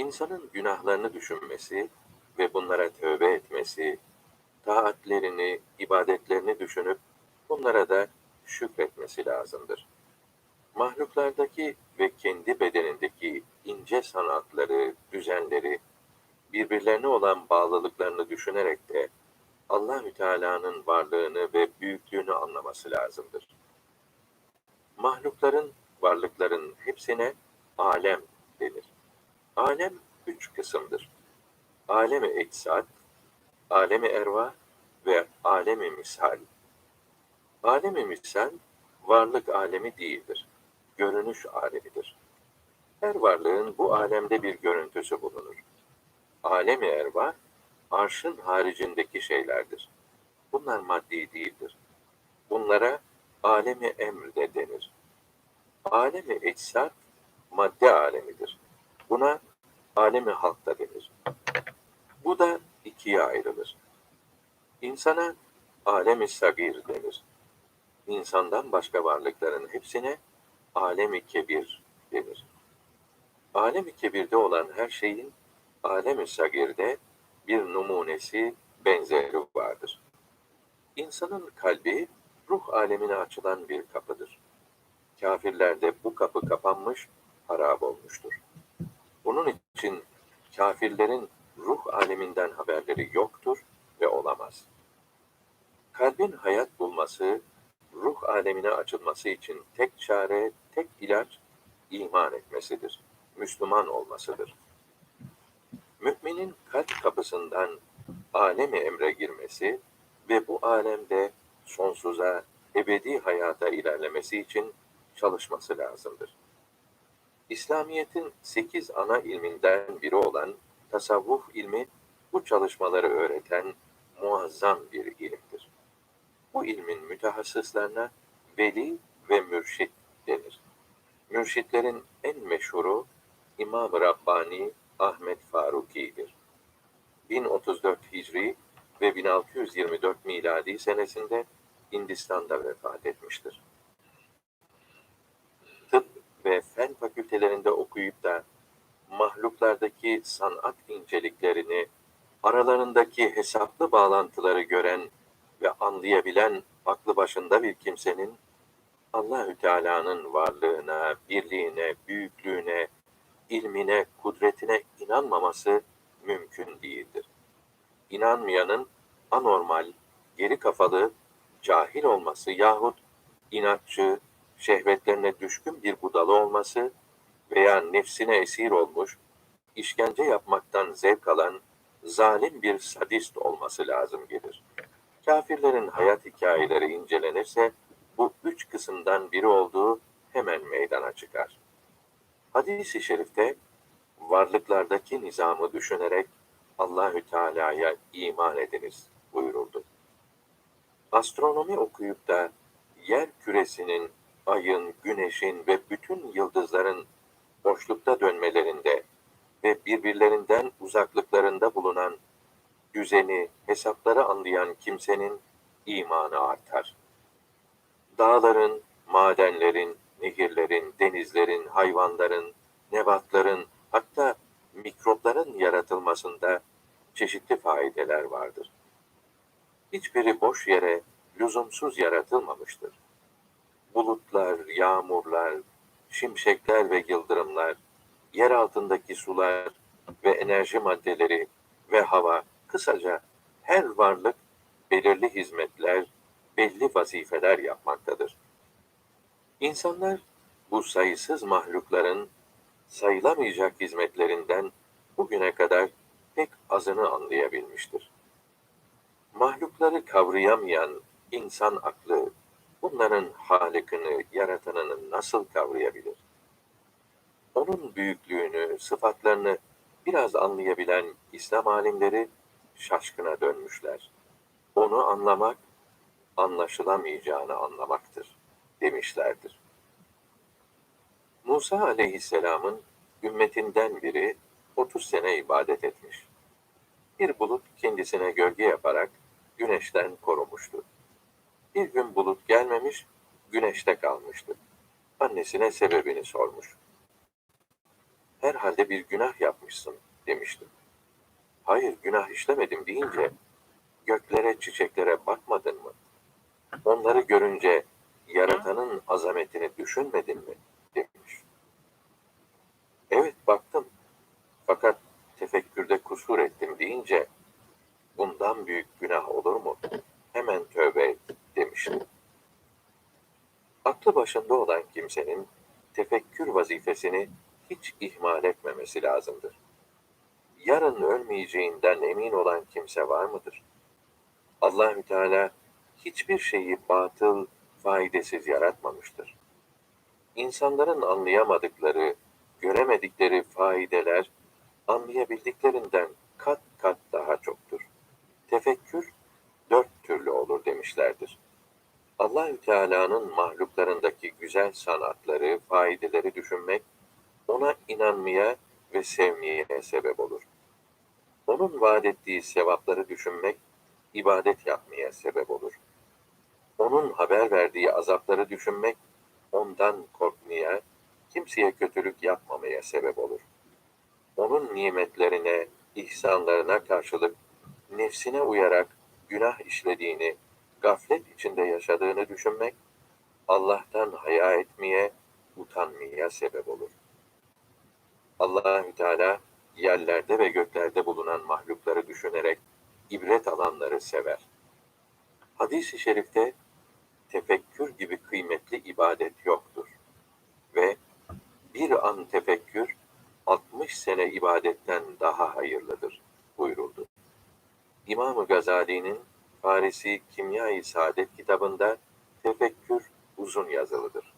İnsanın günahlarını düşünmesi ve bunlara tövbe etmesi, taatlerini, ibadetlerini düşünüp bunlara da şükretmesi lazımdır. Mahluklardaki ve kendi bedenindeki ince sanatları, düzenleri, birbirlerine olan bağlılıklarını düşünerek de Allahü Teala'nın varlığını ve büyüklüğünü anlaması lazımdır. Mahlukların, varlıkların hepsine alem denir. Alem üç kısımdır. Alemi eczat, alemi erva ve alemi misal. Alemi misal, varlık alemi değildir. Görünüş alemidir. Her varlığın bu alemde bir görüntüsü bulunur. Alemi erva, arşın haricindeki şeylerdir. Bunlar maddi değildir. Bunlara alemi emr de denir. Alemi eczat, madde alemidir. Buna alemi halk da denir. Bu da ikiye ayrılır. İnsana alemi sagir denir. İnsandan başka varlıkların hepsine alemi kebir denir. Alemi kebirde olan her şeyin alemi sagirde bir numunesi, benzeri vardır. İnsanın kalbi ruh alemine açılan bir kapıdır. Kafirlerde bu kapı kapanmış, harap olmuştur. Bunun için kafirlerin ruh aleminden haberleri yoktur ve olamaz. Kalbin hayat bulması, ruh alemine açılması için tek çare, tek ilaç iman etmesidir. Müslüman olmasıdır. Müminin kalp kapısından alemi emre girmesi ve bu alemde sonsuza, ebedi hayata ilerlemesi için çalışması lazımdır. İslamiyet'in sekiz ana ilminden biri olan tasavvuf ilmi bu çalışmaları öğreten muazzam bir ilimdir. Bu ilmin mütehassıslarına veli ve mürşit denir. Mürşitlerin en meşhuru İmam-ı Rabbani Ahmet Faruki'dir. 1034 Hicri ve 1624 miladi senesinde Hindistan'da vefat etmiştir. Fakültelerinde okuyup da mahluklardaki sanat inceliklerini, aralarındaki hesaplı bağlantıları gören ve anlayabilen aklı başında bir kimsenin Allahü Teala'nın varlığına, birliğine, büyüklüğüne, ilmine, kudretine inanmaması mümkün değildir. İnanmayanın anormal, geri kafalı, cahil olması yahut inatçı, şehvetlerine düşkün bir budalı olması veya nefsine esir olmuş, işkence yapmaktan zevk alan zalim bir sadist olması lazım gelir. Kafirlerin hayat hikayeleri incelenirse bu üç kısımdan biri olduğu hemen meydana çıkar. Hadis-i şerifte varlıklardaki nizamı düşünerek Allahü Teala'ya iman ediniz buyuruldu. Astronomi okuyup da yer küresinin, ayın, güneşin ve bütün yıldızların boşlukta dönmelerinde ve birbirlerinden uzaklıklarında bulunan düzeni, hesapları anlayan kimsenin imanı artar. Dağların, madenlerin, nehirlerin, denizlerin, hayvanların, nebatların, hatta mikropların yaratılmasında çeşitli faydeler vardır. Hiçbiri boş yere, lüzumsuz yaratılmamıştır. Bulutlar, yağmurlar, şimşekler ve yıldırımlar, yer altındaki sular ve enerji maddeleri ve hava, kısaca her varlık belirli hizmetler, belli vazifeler yapmaktadır. İnsanlar bu sayısız mahlukların sayılamayacak hizmetlerinden bugüne kadar pek azını anlayabilmiştir. Mahlukları kavrayamayan insan aklı bunların halikini, yaratanını nasıl kavrayabilir? Onun büyüklüğünü, sıfatlarını biraz anlayabilen İslam alimleri şaşkına dönmüşler. Onu anlamak, anlaşılamayacağını anlamaktır demişlerdir. Musa aleyhisselamın ümmetinden biri 30 sene ibadet etmiş. Bir bulut kendisine gölge yaparak güneşten korumuştu. Bir gün bulut gelmemiş, güneşte kalmıştı. Annesine sebebini sormuş. herhalde bir günah yapmışsın demiştim. Hayır günah işlemedim deyince göklere çiçeklere bakmadın mı? Onları görünce yaratanın azametini düşünmedin mi? demiş. Evet baktım. Fakat tefekkürde kusur ettim deyince bundan büyük günah olur mu? Hemen tövbe et demişti. Aklı başında olan kimsenin tefekkür vazifesini hiç ihmal etmemesi lazımdır. Yarın ölmeyeceğinden emin olan kimse var mıdır? Allahü Teala hiçbir şeyi batıl, faydasız yaratmamıştır. İnsanların anlayamadıkları, göremedikleri faydeler anlayabildiklerinden kat kat daha çoktur. Tefekkür dört türlü olur demişlerdir. Allahü Teala'nın mahluklarındaki güzel sanatları, faydeleri düşünmek ona inanmaya ve sevmeye sebep olur. Onun vaat ettiği sevapları düşünmek ibadet yapmaya sebep olur. Onun haber verdiği azapları düşünmek ondan korkmaya, kimseye kötülük yapmamaya sebep olur. Onun nimetlerine, ihsanlarına karşılık nefsine uyarak günah işlediğini, gaflet içinde yaşadığını düşünmek, Allah'tan haya etmeye, utanmaya sebep olur. Allahü Teala yerlerde ve göklerde bulunan mahlukları düşünerek ibret alanları sever. Hadis-i şerifte tefekkür gibi kıymetli ibadet yoktur ve bir an tefekkür 60 sene ibadetten daha hayırlıdır buyuruldu. İmam-ı Gazali'nin Farisi Kimya-i Saadet kitabında tefekkür uzun yazılıdır.